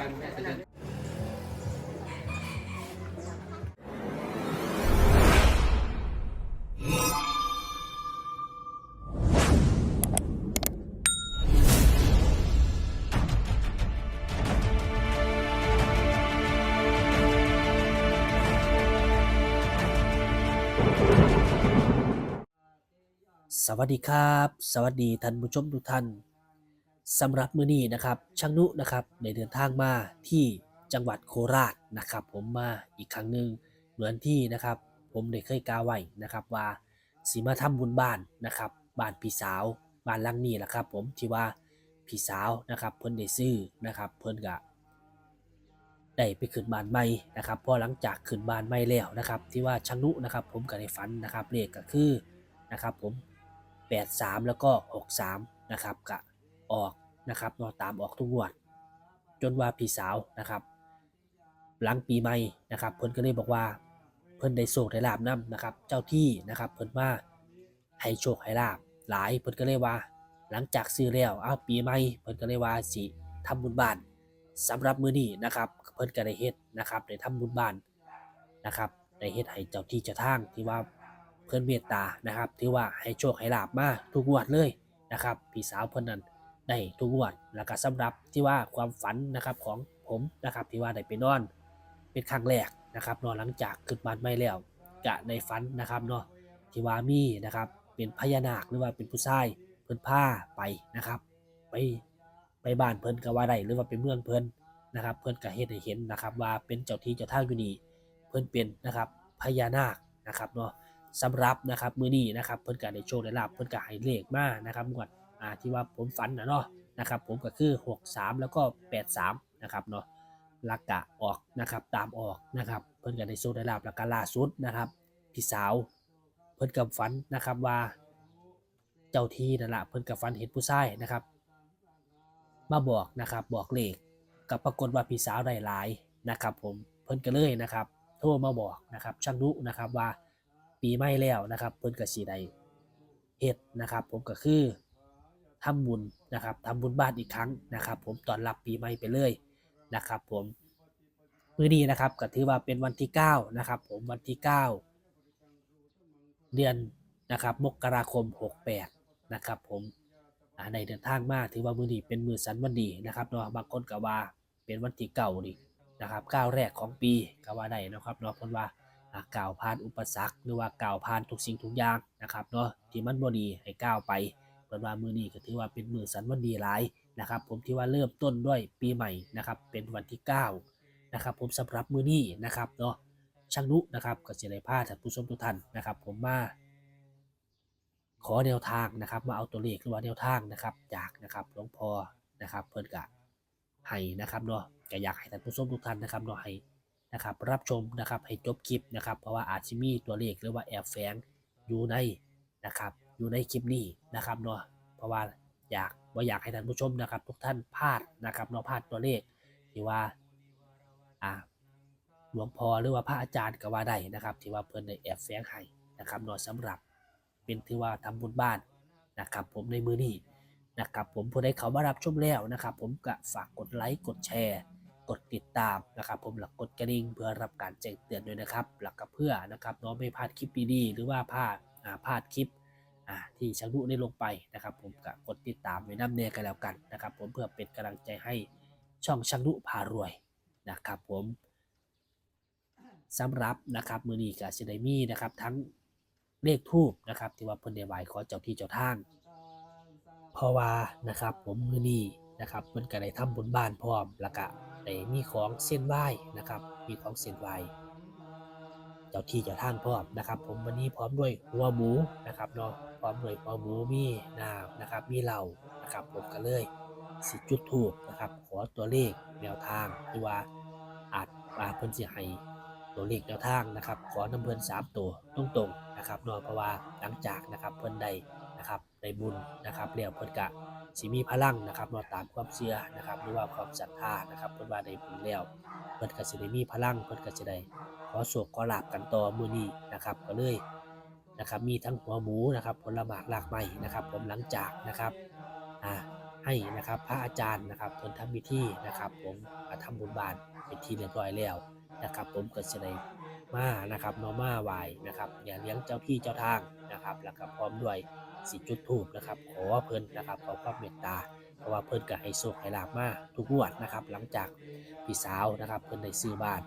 ปันแม่จะเดินสวัสดีครับ สวัสดีท่านผู้ชมทุกท่าน สำหรับมื้อนี้นะครับช่างนุนะครับได้เดินทางมาที่จังหวัดโคราชนะครับ ผมมาอีกครั้งหนึ่งเหมือนที่นะครับ ผมได้เคยกล่าวไว้นะครับว่าสีมาทำบุญบ้านนะครับบ้านพี่สาวบ้านลังนี้แหละครับ ผมที่ว่าพี่สาวนะครับเพิ่นได้ซื้อนะครับเพิ่นก็ได้ไปขึ้นบ้านใหม่นะครับพอหลังจากขึ้นบ้านใหม่แล้วนะครับ ที่ว่าช่างนุนะครับ ผมก็ได้ฝันนะครับเลขก็คือนะครับ ผม 83 แล้วก็ 63นะครับกะออก นะครับเนอตามออกทุกงวด จนว่าพี่สาวนะครับ หลังปีใหม่นะครับเพิ่นก็เลยบอกว่าเพิ่นได้โชคได้ลาบนํนะครับ เจ้าที่นะครับเพิ่นมาให้โชคให้ลาบหลายเพิ่นก็เลยว่า หลังจากซื้อแล้วอ้าวปีใหม่เพิ่นก็เลยว่าสิทำบุญบ้านสำหรับมื้อนี้นะครับ เพิ่นก็ได้เฮ็ดนะครับได้ทำบุญบ้านนะครับได้เฮ็ดให้เจ้าที่เจ้าทางที่ว่าเพื่นเมตตานะครับ ถือว่าให้โชคให้ลาบมาทุกงวดเลยนะครับ พี่สาวเพื่นนั้น ได้ทุกงวดแล้วก็สำหรับที่ว่าความฝันนะครับของผมนะครับที่ว่าได้ไปนอน เป็นครั้งแรกนะครับนอนหลังจากขึ้นบ้านไม่แล้วกะในฝันนะครับเนาะที่ว่ามีนะครับเป็นพญานาคหรือว่าเป็นผู้ชายเพิ่นผ้าไปนะครับ ไปไปบ้านเพิ่นก็ว่าได้หรือว่าไปเมืองเพิ่นนะครับ เพิ่นก็เฮ็ดให้เห็นนะครับ ว่าเป็นเจ้าที่เจ้าทางอยู่นี่เพิ่นเป็นนะครับพญานาคนะครับเนาะสำหรับนะครับมือนี้นะครับเพิ่นก็ได้โชคได้ลาบเพิ่นก็ให้เลขมานะครับงวด อ่าที่ว่าผมฝันนะเนาะนะครับผมก็คือ 63 แล้วก็ 83 นะครับเนาะลักกะออกนะครับตามออกนะครับเพิ่นก็ได้โชคได้ลาบแล้วก็ล่าสุดนะครับพี่สาวเพิ่นกับฝันนะครับว่าเจ้าที่นั่นแหละเพิ่นกับฝันเห็นผู้ชายนะครับ มาบอกนะครับบอกเลขกับปรากฏว่าพี่สาวได้หลายนะครับ ผมเพิ่นก็เลยนะครับ โทรมาบอกนะครับช่างนุนะครับว่าปีใหม่แล้วนะครับ เพิ่นก็สิได้เฮ็ดนะครับ ผมก็คือ ทำบุญนะครับทำบุญบ้านอีกครั้งนะครับ ผมตอนรับปีใหม่ไปเลยนะครับ ผมมื้อนี้นะครับก็ถือว่าเป็นวันที่9นะครับผมวันที่ 9 เดือนนะครับ มกราคม 68นะครับ ผมในเดินทางมาถือว่ามือนี้เป็นมือสันวันดีนะครับเนาะบางคนก็ว่าเป็นวันที่เก่านี่นะครับก้าวแรกของปีก็ว่าได้นะครับเนาะเพิ่นว่าอะก้าวผ่านอุปสรรค หรือว่าก้าวผ่านทุกสิ่งทุกอย่างนะครับเนาะที่มันบ่ดีให้ก้าวไป เปิดว่ามือนี้ก็ถือว่าเป็นมือสันวันดีหลายนะครับ ผมที่ว่าเริ่มต้นด้วยปีใหม่นะครับ เป็นวันที่9นะครับ ผมสำหรับมือนี้นะครับเนาะช่างนุนะครับก็จะได้พาท่านผู้ชมทุกท่านนะครับ ผมมาขอแนวทางนะครับมาเอาตัวเลขหรือว่าแนวทางนะครับ จากนะครับหลวงพ่อนะครับ เพิ่นกะให้นะครับเนาะก็อยากให้ท่านผู้ชมทุกท่านนะครับเนาะให้นะครับ รับชมนะครับให้จบคลิปนะครับ เพราะว่าอาจจะมีตัวเลขหรือว่าแอบแฝงอยู่ในนะครับ อยู่ในคลิปนี้นะครับเนาะเพราะว่าอยากว่าอยากให้ท่านผู้ชมนะครับ ทุกท่านพลาดนะครับเนาะพลาดตัวเลขที่ว่าอ่าหลวงพ่อหรือว่าพระอาจารย์ก็ว่าได้นะครับ ที่ว่าเพิ่อนได้แอบแฝงให้นะครับเนาะสำหรับเป็นที่ว่าทำบุญบ้านนะครับ ผมในมือนี้นะครับ ผมผู้ใดเขามารับชมแล้วนะครับ ผมก็ฝากกดไลค์กดแชร์กดติดตามนะครับ ผมหลักกดกระดิ่งเพื่อรับการแจ้งเตือนด้วยนะครับ หลักกับเพื่อนะครับน้องไม่พลาดคลิปดีๆหรือว่าพลาดพลาดคลิป ที่ช่างนุได้ลงไปนะครับ ผมก็กดติดตามไว้น้ำเนยกันแล้วกันนะครับ ผมเพื่อเป็นกำลังใจให้ช่องช่างนุพารวยนะครับ ผมสำหรับนะครับมือนี้ก็จะไดมี่นะครับทั้งเลขทูบนะครับที่ว่าเพิ่นได้ไหวขอเจ้าที่เจ้าทางเพราะว่านะครับ ผมมือนีนะครับเพิ่นก็ได้ทำบุญบ้านพร้อมแล้วก็ได้มีของเส้นไหว้นะครับ มีของเส้นไหว้เจ้าที่เจ้าทางพร้อมนะครับ ผมวันนี้พร้อมด้วยหัวหมูนะครับเนาะ พร้อมด้วยหัวหมูมีน้ำนะครับ มีเหล้านะครับผมก็เลยสิจุดถูกนะครับ ขอตัวเลขแนวทางหรือว่าอาจอาจเพิ่นสิให้ตัวเลขแนวทางนะครับ ขอน้ำเพิ่นสามตัวตรงๆนะครับนาะเพราะว่าหลังจากนะครับเพิ่นได้นะครับในบุญนะครับเรียกเพิ่นกะสิมีพลังนะครับนาะตามความเชื่อนะครับหรือว่าความศรัทธานะครับเพิ่นว่าได้บุญแล้วเพิ่นก็สิได้มีพลังเพิ่นก็จะได้ขอโศกขอลาบกันต่อมื้อนี้นะครับก็เลย นะครับมีทั้งหัวหมูนะครับผลหมากหลากไม้นะครับ ผมหลังจากนะครับอ่าให้นะครับพระอาจารย์นะครับเพิ่นทำพิธีนะครับ ผมมาทำบุญบานเป็นที่เรียบร้อยแล้วนะครับ ผมก็จะได้มานะครับนอมาไหวนะครับอย่าเลี้ยงเจ้าที่เจ้าทางนะครับ แล้วก็พร้อมด้วยสิจุดธูปนะครับ ขอเพิ่นนะครับขอความเมตตาเพราะว่าเพิ่นก็ให้โชคให้ลาบมาทุกงวดนะครับ หลังจากพี่สาวนะครับเพิ่นได้ซื้อบ้าน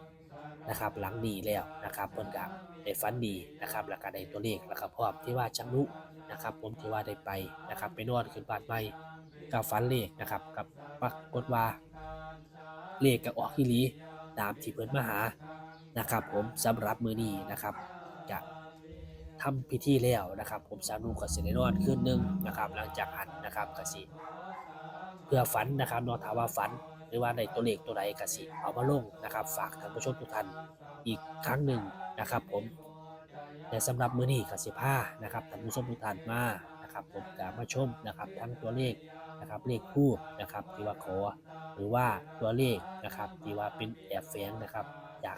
นะครับหลังนี้แล้วนะครับเพิ่นก็ได้ฝันดีนะครับแล้วก็ได้ตัวเลขแล้วก็พร้อมที่ว่าชังนุนะครับผมที่ว่าได้ไปนะครับไปนอนขึ้นบ้านใหม่กับฝันเลขนะครับกับปรากฏว่าเลขกับออกอีหลีตามที่เพิ่นมาหานะครับ ผมสำหรับมือนี้นะครับจะทำพิธีแล้วนะครับ ผมสานุก็สิได้นอนคืนหนึงนะครับ หลังจากหันนะครับกสิเพื่อฝันนะครับนอถาว่าฝัน รือว่าในตัวเลขตัวใดกสิเอามาลงนะครับฝากท่านผู้ชมทุกท่านอีกครั้งหนึ่งนะครับ ผมแต่สำหรับมือนี้กสิผ้านะครับท่านผู้ชมทุกท่านมานะครับผมจะมาชมนะครับทั้งตัวเลขนะครับเลขคู่นะครับที่ว่าขอหรือว่าตัวเลขนะครับที่ว่าเป็นแอบแฝงนะครับจาก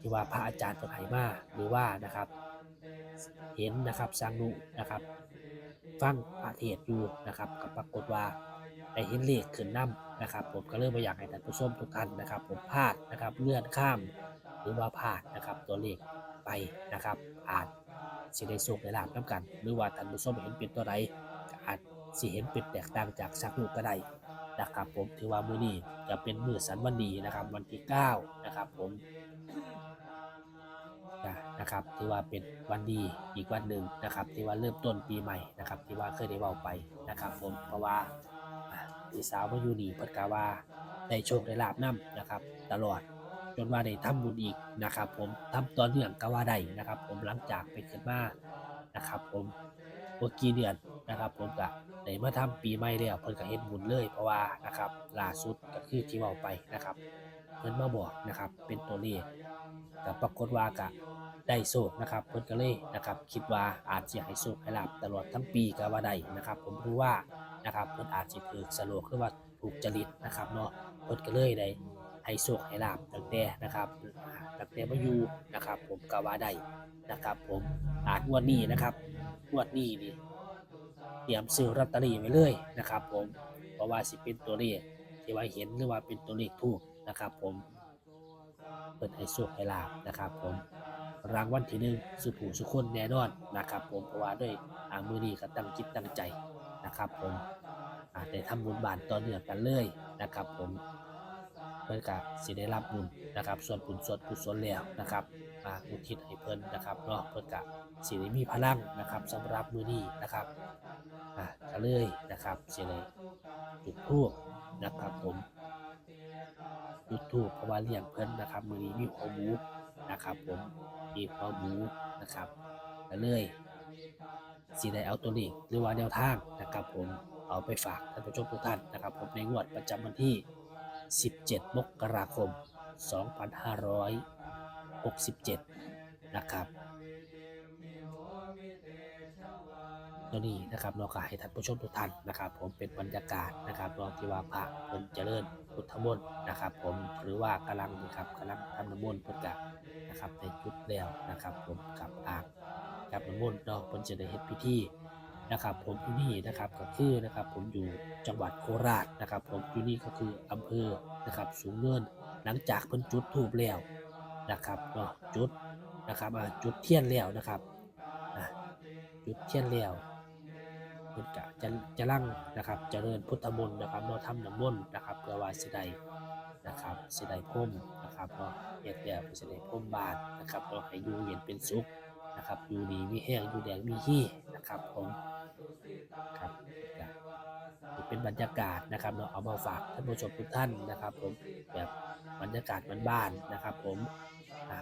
ที่ว่าพระอาจารย์เปิดให้มาหรือว่านะครับ เห็นนะครับสร้างนุนะครับ ฟังพระเทศอยู่นะครับก็ปรากฏว่าได้เห็นเลขขึ้นนํ นะครับผมก็เลยไม่อยากให้ท่านผู้ชมทุกท่านนะครับ ผมพลาดนะครับเลื่อนข้ามหรือว่าพลาดนะครับตัวเลขไปนะครับอาจสิได้สุขได้ลาบน้ำกัน หรือว่าท่านผู้ชมเห็นเป็นตัวใดอาจสิเห็นเป็นแตกต่างจากสักลูกก็ได้นะครับผมถือว่ามือนี้จะเป็นมือสันวันดีนะครับวันที่9นะครับผมนะครับที่ว่าเป็นวันดีอีกวันหนึ่งนะครับที่ว่าเริ่มต้นปีใหม่นะครับที่ว่าเคยได้เว้าไปนะครับผมเพราะว่า พี่สาวมาอยู่นี่เพิ่นกาว่าได้โชคได้ลาบนํนะครับ ตลอดจนว่าได้ทำบุญอีกนะครับ ผมทำตอนเนื่องก็ว่าได้นะครับ ผมหลังจากไปขึ้นมานะครับ ผมบ่กี่เดือนนะครับ ผมก็ได้มาทำปีใหม่แล้วเพิ่นก็เฮ็ดบุญเลยเพราะว่านะครับล่าสุดก็คือที่เว้าไปนะครับเพิ่นมาบอกนะครับ เป็นตัวเลขก็ปรากฏว่ากะได้โชคนะครับเพิ่นก็เลยนะครับ คิดว่าอาจจะให้โชคให้ลาบตลอดทั้งปีก็ว่าได้นะครับ ผมรู้ว่า นะครับเพิ่นอาจจะถูกสโลกหรือว่าถูกจริตนะครับเนาะเพิ่นก็เลยได้ให้โชคให้ลาบตั้งแต่นะครับตั้งแต่มาอยู่นะครับ ผมก็ว่าได้นะครับ ผมอาจงวดนี้นะครับงวดนี้นี่เตรียมซื้อลอตเตอรี่ไว้เลยนะครับ ผมเพราะว่าสิเป็นตัวเลขที่ว่าเห็นหรือว่าเป็นตัวเลขทูกนะครับ ผมเปิดให้โชคให้ลาบนะครับ ผมรางวัลที่หนึ่งสุผูสุคนแน่นอนนะครับ ผมเพราะว่าด้วยอามือนี้ก็ตั้งจิตตั้งใจ นะครับ ผมอาจได้ทำบุญบานต่อเนื่องกันเลยนะครับ ผมเพื่อนกับสิได้รับบุญนะครับ ส่วนบุญส่วนกุศลแล้วนะครับมาอุทิศให้เพิ่นนะครับเนาะเพิ่นกับสิได้มีพลังนะครับสำหรับมือนี้นะครับอะก็เลยนะครับสิได้จุดธูปนะครับผมจุดธูปเพราะว่าเลี้ยงเพิ่นนะครับมือนี้มีหัวหมูนะครับ ผมมีข้อมูนะครับก็เลย สีได้เอาตัวเลขหรือว่าแนวทางนะครับผมเอาไปฝากท่านผู้ชมทุกท่านนะครับผมในงวดประจำวันที่ 17 มกราคม 2567 นะครับตัวนี้นะครับเราก็ให้ท่านผู้ชมทุกท่านนะครับ ผมเป็นบรรยากาศนะครับรองที่ว่าพระเพิ่นเจริญพุทธมนต์นะครับ ผมหรือว่ากำลังนะครับกำลังทำน้ำมนต์เพิ่นกะนะครับในจุดแล้วนะครับ ผมกับอ่าง กับน้ำมนต์เนาะเพิ่นจะได้เฮ็ดพิธีนะครับผมอยู่นี่นะครับก็คือนะครับผมอยู่จังหวัดโคราชนะครับ ผมอยู่นี่ก็คืออำเภอนะครับสูงเนินหลังจากเพิ่นจุดธูปแล้วนะครับเนาะจุดนะครับอ่าจุดเทียนแล้วนะครับอะจุดเทียนแล้วเพิ่นกะจะจะลั่งนะครับเจริญพุทธมนต์นะครับเนาะทำน้ำมนต์นะครับเพื่อว่าสิได้นะครับสิได้พ่มนะครับเนาะเฮ็ดแล้วเสิได้พ่มบาทนะครับเนาะให้อยู่เย็นเป็นสุข นะครับ อยู่ดีมีแห้งอยู่แดงมีฮี้นะครับผมครับเป็นบรรยากาศนะครับเนาเอามาฝากท่านผู้ชมทุกท่านนะครับ ผมแบบบรรยากาศบ้านๆนะครับ ผม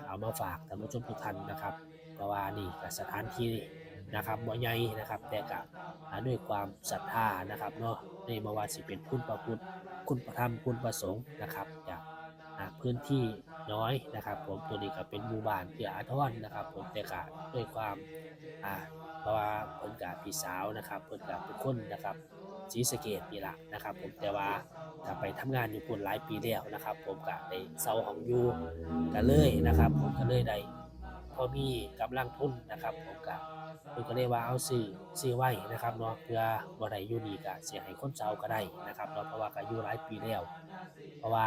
เอามาฝากท่านผู้ชมทุกท่านนะครับเพราะว่านี่สถานที่นะครับบ่ใหญ่นะครับ แต่ก็อ่าด้วยความศรัทธานะครับเนาะในบวาสิเป็นคุณพระพุทธคุณพระธรรมคุณพระสงฆ์นะครับจากอ่า พื้นที่น้อยนะครับ ผมตัวนี้ก็เป็นหมู่บ้านเพื่อาทรนนะครับ ผมแต่ก็ด้วยความอ่าเพราะว่าเพิ่นกับพี่สาวนะครับเพิ่นกับเป็นคนนะครับศรีสเกดนี่แหละนะครับ ผมแต่ว่าถ้าไปทำงานอยู่พุ่นหลายปีแล้วนะครับ ผมก็ได้เซาของยูก็เลยนะครับ ผมก็เลยได้พอมีกำลังทุนนะครับ ผมก็เพิ่นก็เลยว่าเอาซื้อซื้อไว้นะครับเนาะเพื่อบ่ได้อยู่นี่ก็สิให้คนเฒ่าก็ได้นะครับเนาะเพราะว่าก็อยู่หลายปีแล้ว เพราะว่า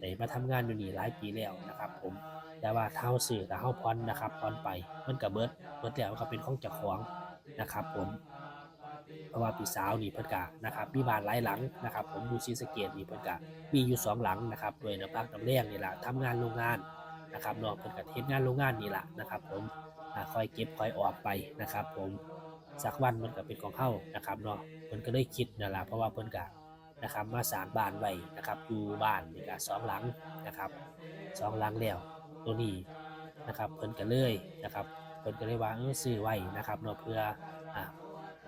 ได้มาทำงานอยู่นี่หลายปีแล้วนะครับ ผม แต่ว่าถ้าซื้อถ้าเฮาผ่อนนะครับผ่อนไปมันก็เบิดเบิดแล้วมันก็เป็นของเจ้าของนะครับ ผมเพราะว่าพี่สาวนี่เพิ่นกะนะครับมีบ้านหลายหลังนะครับ ผมอยู่ศรีสเกษนี่เพิ่นกะมีอยู่สองหลังนะครับโดยน้ำพักน้ำแรงนี่แหละทำงานโรงงานนะครับเนาะเพิ่นกะเฮ็ดงานโรงงานนี่แหละนะครับ ผมอ่าคอยเก็บคอยออกไปนะครับ ผมสักวันมันก็เป็นของเฮานะครับเนาะเพิ่นก็เลยคิดนั่นล่ะเพราะว่าเพิ่นกะ นะครับมาสร้างบ้านไว้นะครับอยู่บ้านนี่ก็สองหลังนะครับสองหลังแล้วตัวนี้นะครับเพิ่นก็เลยนะครับเพิ่นก็เลยว่าเออซื้อไว้นะครับเนาะเพื่ออ่า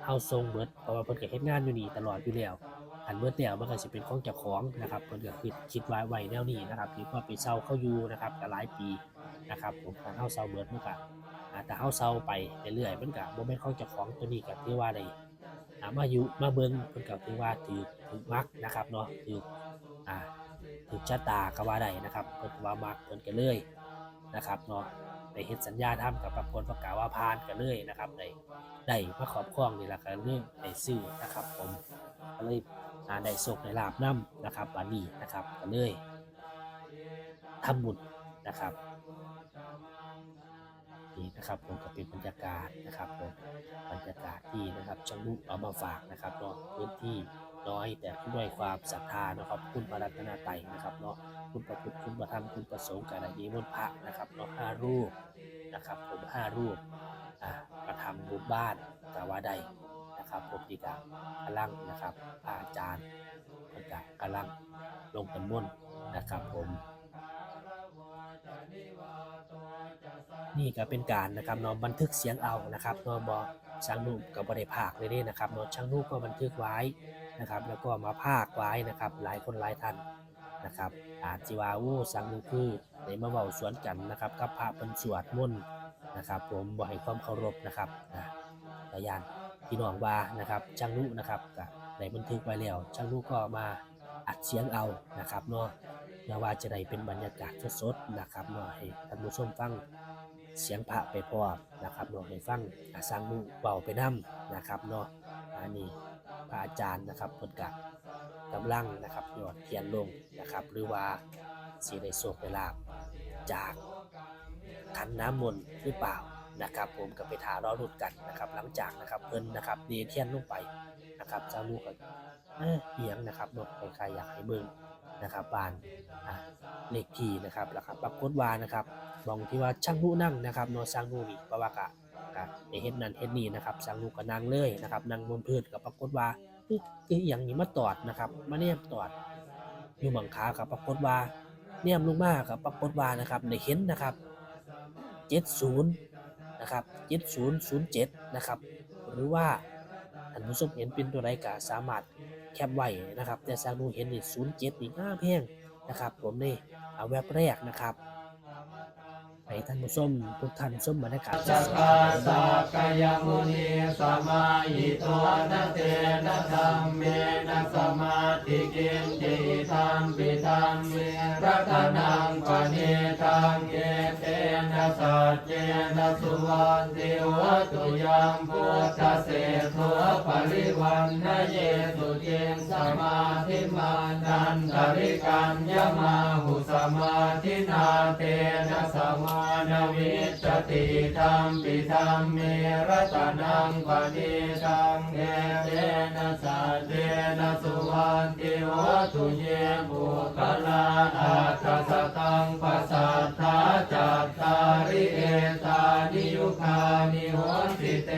เฮาทรงเบิดเพราะว่าเพิ่นก็เฮ็ดงานอยู่นี่ตลอดอยู่แล้วอันเบิดแล้วมันก็สิเป็นของเจ้าของนะครับเพิ่นก็คิดคิดไว้ไว้แนวนี้นะครับที่ว่าไปเช่าเข้าอยู่นะครับก็หลายปีนะครับผมถ้าเฮาเช่าเบิดมันก็แต่เฮาเช่าไปเรื่อยๆมันก็บ่แม่นของเจ้าของตัวนี้ก็ถือว่าได้ อ่ามาอยู่มาเบิ่งเพิ่นก็ถือว่าถือถือมักนะครับเนาะถืออ่าถือชะตาก็ว่าได้นะครับเพิ่นก็ว่ามักเพิ่นก็เลยนะครับเนาะได้เฮ็ดสัญญาทำกับประพลประกาศว่าผ่านก็เลยนะครับได้ได้มาขอบครองนี่แหละครับเรื่องได้ซื้อนะครับ ผมก็เลยอาได้โศกได้ลาบน้ำนะครับบานนี้นะครับก็เลยทำบุญนะครับ นี่นะครับผมก็เป็นบรรยากาศนะครับผมบรรยากาศที่นะครับช่างลูกเอามาฝากนะครับเนาะพื้นที่น้อยแต่ด้วยความศรัทธานะครับ คุณพระรัตนตรนะครับเนาะคุณพระพุทธคุณพระธรรมคุณพระสงฆ์การนิมนพระนะครับเนาะห้ารูปนะครับผมห้ารูปอ่ามาทำบุญบ้านกาว่าได้นะครับผมดีกากำลังนะครับอาจารย์ก็จะกำลังลงตำมนนะครับผม นี่ก็เป็นการนะครับเนาะบันทึกเสียงเอานะครับเนาะบอช่างนุ่มกับบริภาคเลยนี่นะครับเนาะช่างนุ่มก็บันทึกไว้นะครับ แล้วก็มาภาคไว้นะครับ หลายคนหลายท่านนะครับอาจิวาวูสังนุ่คือในมาเว้าสวนกันนะครับกับพระเป็นสวดมนต์นะครับ ผมบ่ให้ความเคารพนะครับนะตายานพี่น้องว่านะครับช่างนุนะครับก็ได้บันทึกไว้แล้วช่างนุก็มาอัดเสียงเอานะครับเนาะเพื่อว่าจะได้เป็นบรรยากาศสดๆนะครับเนาะให้ท่านผู้ชมฟัง เสียงพระไปพร้อมนะครับเนาะให้ฟังอาสร้างมุเบาไปนํนะครับเนาะอันนี้พระอาจารย์นะครับเพิ่นกะกำลังนะครับยอดเทียนลงนะครับ หรือว่าสีได้โศกได้ลาบจากขันน้ำมนต์หรือเปล่า นะครับผมก็ไปถารอรุดกันนะครับ หลังจากนะครับเพิ่นนะครับเดเทียนลงไปนะครับเจ้าลูกก็เออเอียงนะครับเนาะใครอยากให้เบิ่งนะครับบานเลขที่นะครับแล้วครับปรากฏว่านะครับมองที่ว่าช่างนูนั่งนะครับนาะช่างนูนี่เพราะวากะกะได้เฮ็ดนั่นเฮ็ดนี่นะครับช่างนูก็นั่งเลยนะครับนั่งบนพื้นก็ปรากฏว่าเอ๊ะคืออย่างนี้มาตอดนะครับมาเนี่ยตอดอยู่บังขาครับปรากฏว่าเนี่ยลงมาครับปรากฏว่านะครับได้เห็นนะครับ70นะครับ7007นะครับหรือว่าท่านผู้ชมเห็นเป็นตัวไรก็สามารถแคปไว้นะครับ แต่สางดูเห็นนี่07นี่ง่าแพงนะครับ ผมนี่เอาแว็บแรกนะครับ ให้ท่านผู้ชมทุกท่านชมบรรยากาศจักขาสักกายมุนีสมาหิโตนะเตนะธรรมเมนะสมาธิกินติธรรมปิธรรมเมรัตนังปณิทังเกเตนะสัจเจนะสุวันติวัตุยังพุทธเสโทปริวันนะเยสุเตนสมาธิมานันตริกัญญมาหุสมาธินาเตนะสมานาวิจติธรรมปิธรรมเมรตนังปณิทังเอเตนะสัจเจนะสุวันติวัตุเยบุคลาอัตสตังปัสสัทธาจัตตาริเอตานิยุคานิโหติเต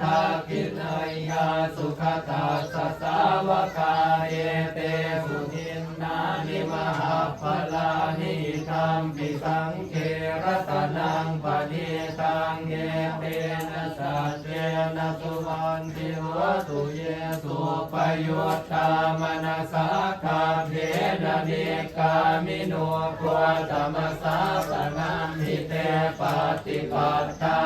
ทาคินัยยาสุขตาสสาวกาเอเตสุท หาภลานิธรรมปิสังเกรัตนังปณิตังเยเตนะสัจเจนะสุวันติวตุเยสุปยุตตามนัสสาคาเทนะเนกามิโนโคตมสาสนัมหิเตปฏิปัตตา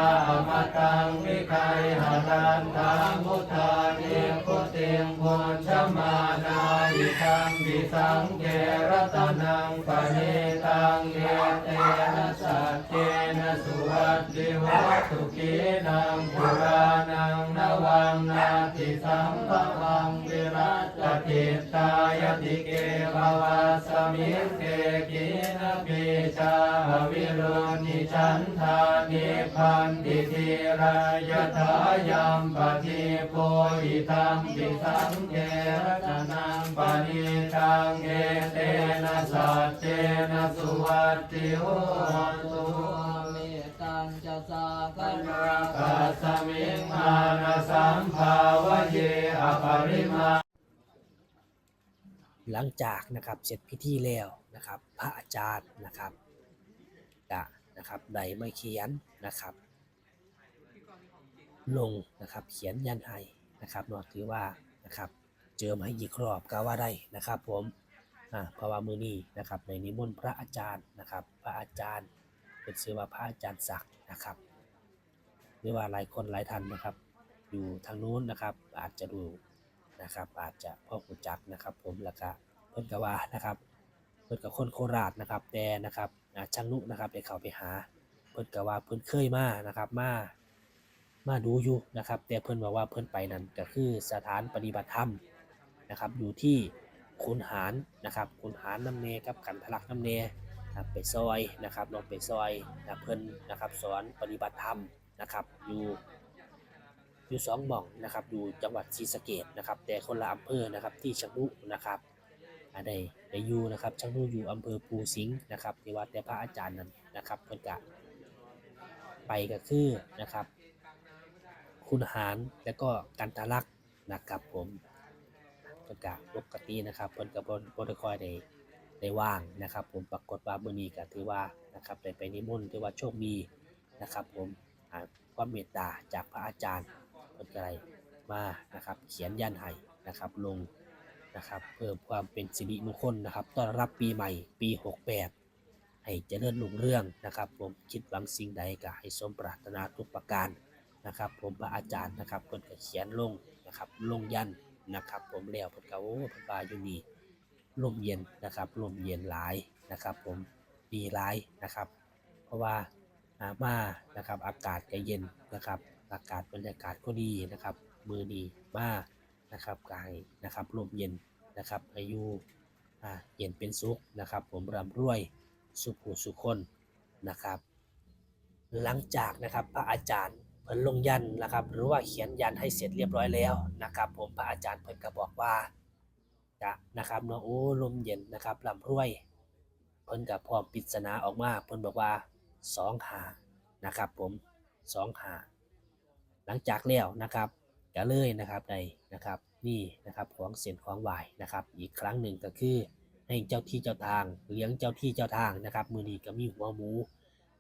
มตังวิไคหารันตังมุทานิพุต งพุนชมานาอิทังปิสังเกรตนังปณิตังเยเตนะสัจเจนะสุ วัตติสิวัตถุกีนังปุรานังนวังนาทิสัมภวังวิรัตติตายติเกภวาสมิงเกกินปิชาวิรุณิชันธานิพันติทีรายทายัมปฏิโพหิตังปิสังเกรตนังปณิตังเอเตนะสัจเจนะสุวัตติโหตุ เมตังจะกันราปัสสมิงมานะสัมภาวะเยอปริมาหลังจากนะครับเสร็จพิธีแล้วนะครับ พระอาจารย์นะครับกะนะครับได้มาเขียนนะครับ ลงนะครับเขียนยันให้นะครับเนาะถือว่านะครับ เจอมาให้อีกรอบก็ว่าได้นะครับ ผมอ่าเพราะว่ามือนี้นะครับในนิมนต์พระอาจารย์นะครับ พระอาจารย์ เป็นชื่อว่าพระอาจารย์ศักดิ์นะครับ หรือว่าหลายคนหลายท่านนะครับ อยู่ทางนู้นนะครับ อาจจะดูนะครับ อาจจะพ่อผู้จักนะครับ ผมแล้วก็เพิ่นกว่านะครับ เพิ่นกับคนโคราชนะครับ แต่นะครับช่างนุนะครับได้เข้าไปหา เพิ่นกว่าเพิ่นเคยมานะครับมามาดูอยู่นะครับ แต่เพิ่นบอกว่าเพิ่นไปนั่นก็คือสถานปฏิบัติธรรมนะครับ อยู่ที่คุนหารนะครับคุนหารน้ำเนกับกันทะลักน้ำเน ครับไปซอยนะครับลองไปซอยนะเพิ่นนะครับสอนปฏิบัติธรรมนะครับอยู่อยู่สองหม่องนะครับอยู่จังหวัดศรีสะเกษนะครับ แต่คนละอำเภอนะครับที่ชังนุนะครับอ่าได้ได้อยู่นะครับชังนุอยู่อำเภอภูสิงห์นะครับที่วัดแต่พระอาจารย์นั้นนะครับเพิ่นกะไปก็คือนะครับ คุณหารและก็กันตาลักษณ์นะครับผมเพิ่นกะปกตินะครับเพิ่นกับ่บ่ได้ค่อยได้ ได้ว่างนะครับ ผมปรากฏว่ามื้อนี้ก็ถือว่านะครับได้ไปนิมนต์ถือว่าโชคดีนะครับ ผมความเมตตาจากพระอาจารย์เพิ่นได้มานะครับ เขียนยันให้นะครับ ลงนะครับเพิ่มความเป็นสิริมงคลนะครับต้อนรับปีใหม่ปี 68 ให้เจริญรุ่งเรื่องนะครับ ผมคิดหวังสิ่งใดก็ให้สมปรารถนาทุกประการนะครับ ผมพระอาจารย์นะครับเพิ่นก็เขียนลงนะครับลงยันนะครับ ผมแล้วเพิ่นก็โอ้เพิ่นว่าอยู่นี่ ลมเย็นนะครับลมเย็นหลายนะครับ ผมดีหลายนะครับ เพราะว่าอามานะครับอากาศก็เย็นนะครับ อากาศบรรยากาศก็ดีนะครับ มือดีมานะครับกายนะครับลมเย็นนะครับอายุอ่าเย็นเป็นสุขนะครับ ผมร่ำรวยสุขหูสุขคนนะครับ หลังจากนะครับพระอาจารย์เพิ่นลงยันนะครับ หรือว่าเขียนยันให้เสร็จเรียบร้อยแล้วนะครับ ผมพระอาจารย์เพิ่นก็บอกว่า จะนะครับเนาะโอ้ลมเย็นนะครับลำรวย เพิ่นกับพร้อมปริศนาออกมาเพิ่นบอกว่าสองหานะครับผมสองหาหลังจากแล้วนะครับก็เลยนะครับในนะครับนี่นะครับของเส้นของไหวนะครับ อีกครั้งหนึ่งก็คือให้เจ้าที่เจ้าทางเลี้ยงเจ้าที่เจ้าทางนะครับ มือนี้ก็มีหัวหมู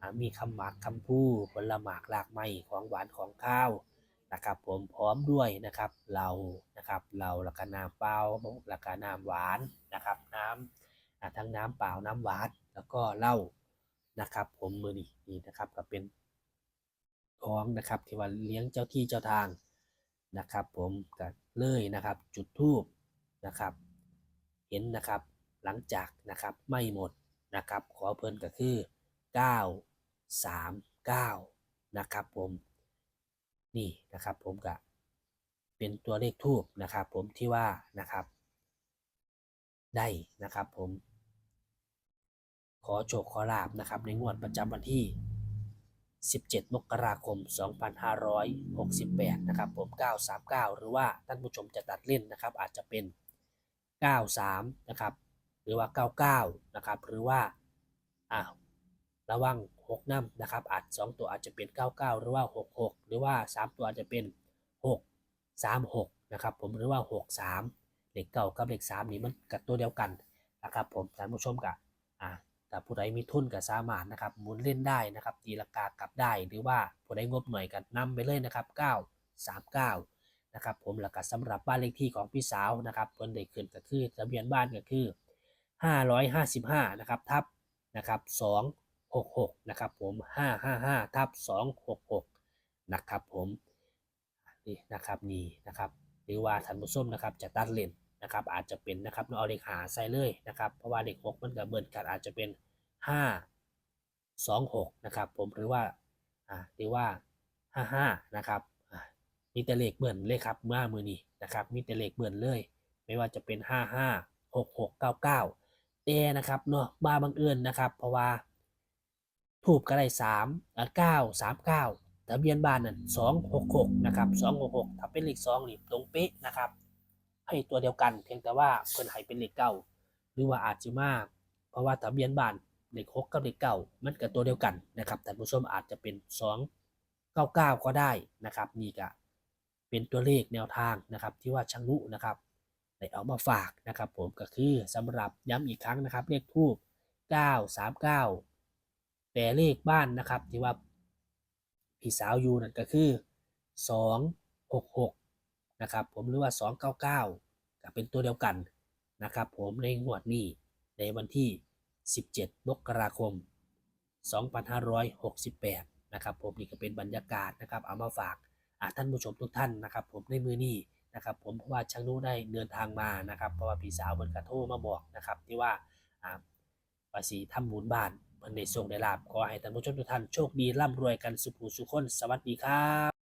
อ่ามีคำหมากคำพูผลหมากหลากไม้ของหวานของข้าว นะครับผมพร้อมด้วยนะครับเรานะครับเราแล้วก็น้ำเปล่าแล้วก็น้ำหวานนะครับน้ำทั้งน้ำเปล่าน้ำหวานแล้วก็เหล้านะครับ ผมมือนี้นี่นะครับก็เป็นของนะครับที่ว่าเลี้ยงเจ้าที่เจ้าทางนะครับ ผมก็เลยนะครับจุดธูปนะครับ เห็นนะครับหลังจากนะครับไม่หมดนะครับ ขอเพิ่นก็คือ 9 3 9 นะครับผม นี่นะครับ ผมก็เป็นตัวเลขทูบนะครับ ผมที่ว่านะครับ ได้นะครับ ผม ขอโชคขอลาบนะครับ ในงวดประจำวันที่ 17 มกราคม 2568 นะครับ ผม 939 หรือว่าท่านผู้ชมจะตัดเล่นนะครับ อาจจะเป็น 93 นะครับ หรือว่า 99 นะครับ หรือว่าอ่าระวัง 6น้ำนะครับอาจ2ตัวอาจจะเป็น 99 หรือว่า 66 หรือว่า 3 ตัวอาจจะเป็น 6 3 6นะครับผมหรือว่า 6 3 เลขเก้ากับเลข3นี่มันกับตัวเดียวกันนะครับผมท่านผู้ชมกับอ่าแต่ผู้ใดมีทุนก็สามารถนะครับหมุนเล่นได้นะครับตีลังกากลับได้หรือว่าผู้ใดงบหน่อยกันนำไปเลยนะครับ 9 3 9นะครับผมแล้วก็สำหรับบ้านเลขที่ของพี่สาวนะครับเพิ่นได้ขึ้นก็คือทะเบียนบ้านก็คือ 555นะครับทับนะครับ 266นะครับผม555ทับ266นะครับผมนี่นะครับนี่นะครับหรือว่าท่านผู้มนะครับจะตัดเลนนะครับอาจจะเป็นนะครับเอาเลขหาใส่เลยนะครับเพราะว่าเลข6มันก็เบิ่นกันอาจจะเป็น 5 26นะครับผมหรือว่าอ่าหรือว่าห้าห้านะครับมีแต่เลขเบิ่นเลยครับเมื่อมือนี้นะครับมีแต่เลขเบิ่นเลย ไม่ว่าจะเป็นห้าห้าหกหกเก้าเก้าแต่นะครับเนาะมาบังเอิญนะครับ เพราะว่า ถูกก็ได้สามเก้าสามเก้าทะเบียนบ้านนั่นสองหกหกนะครับสองหกหกถ้าเป็นเลขสองนี่ตรงเป๊ะนะครับ ให้ตัวเดียวกัน เพียงแต่ว่าเพิ่นให้เป็นเลขเก้าหรือว่าอาจจะมาก เพราะว่าทะเบียนบ้านเลขหกกับเลขเก้ามันก็ตัวเดียวกันนะครับท่านผู้ชมอาจจะเป็นสองเก้าเก้าก็ได้นะครับ นี่ก็เป็นตัวเลขแนวทางนะครับ ที่ว่าช่างนุนะครับได้เอามาฝากนะครับ ผมก็คือสำหรับย้ำอีกครั้งนะครับ เลขทูบ939 แต่เลขบ้านนะครับ ที่ว่าพี่สาวอยู่นั่นก็คือ 266 นะครับ ผมหรือว่า 299ก็เป็นตัวเดียวกันนะครับ ผมในงวดนี้ในวันที่ 17 มกราคม 2568 นะครับ ผมนี่ก็เป็นบรรยากาศนะครับเอามาฝากท่านผู้ชมทุกท่านนะครับ ผมในมือนี้นะครับ ผมเพราะว่าช่างนู้ได้เดินทางมานะครับเพราะว่าพี่สาวเพิ่นกระโทรมาบอกนะครับ ที่ว่าอ่าภาษีทำบุญบ้าน เพิ่นได้ส่งได้ลาบขอให้ท่านผู้ชมทุกท่านโชคดีร่ำรวยกันสุขหูสุขคนสวัสดีครับ